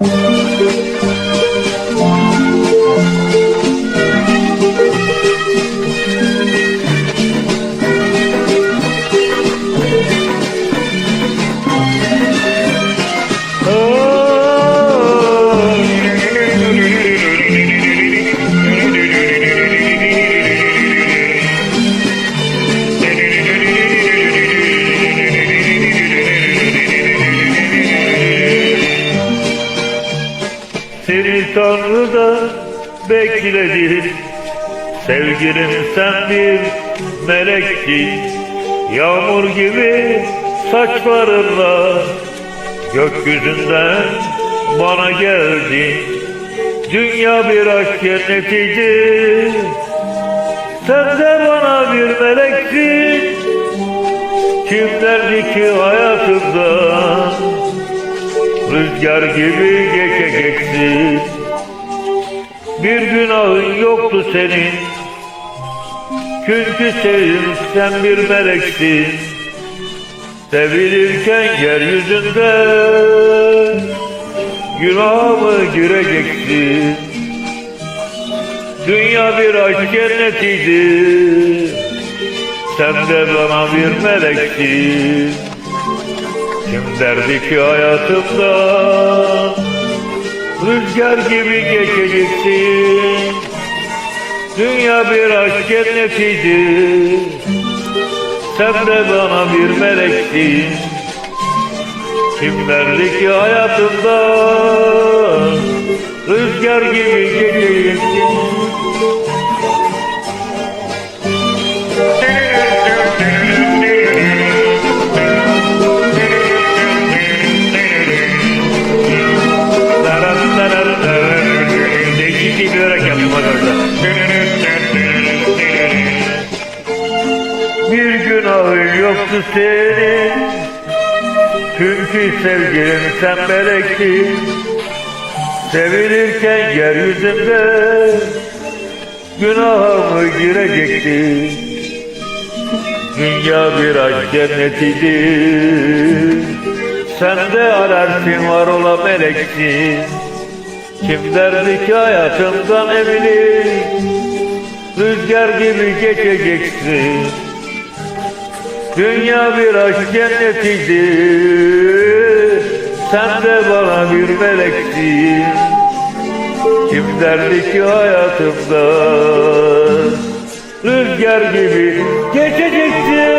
Música Seni Tanrı'da bekledim Sevgilim sen bir melektin Yağmur gibi saçlarınla Gökyüzünden bana geldin. Dünya bir aşk cennetiydi Sen de bana bir melektin Kim derdi ki hayatımdan Rüzgar gibi geçeceksin Bir günahın yoktu senin. Çünkü sevdim sen bir meleksin. Sevilirken yeryüzünde Günahımı gireceksin Dünya bir aşk cennetiydi Sen de bana bir meleksin kim derdi ki hayatımda Rüzgar gibi geçeceksin Dünya bir aşk cennetiydi. Sen de bana bir meleksin Kim derdi ki hayatımda Rüzgar gibi geçeceksin Olarak yaptım orada. Bir günahın yoktu senin. Çünkü sevgilim sen melektin Sevilirken yeryüzünde Günahımı girecekti Dünya bir aşk cennetiydi Sen de ararsın var ola meleksin kim derdi ki hayatımdan eminim. Rüzgar gibi geçeceksin Dünya bir aşk cennetiydi Sen de bana bir meleksin. Kim derdi ki hayatımdan. Rüzgar gibi geçeceksin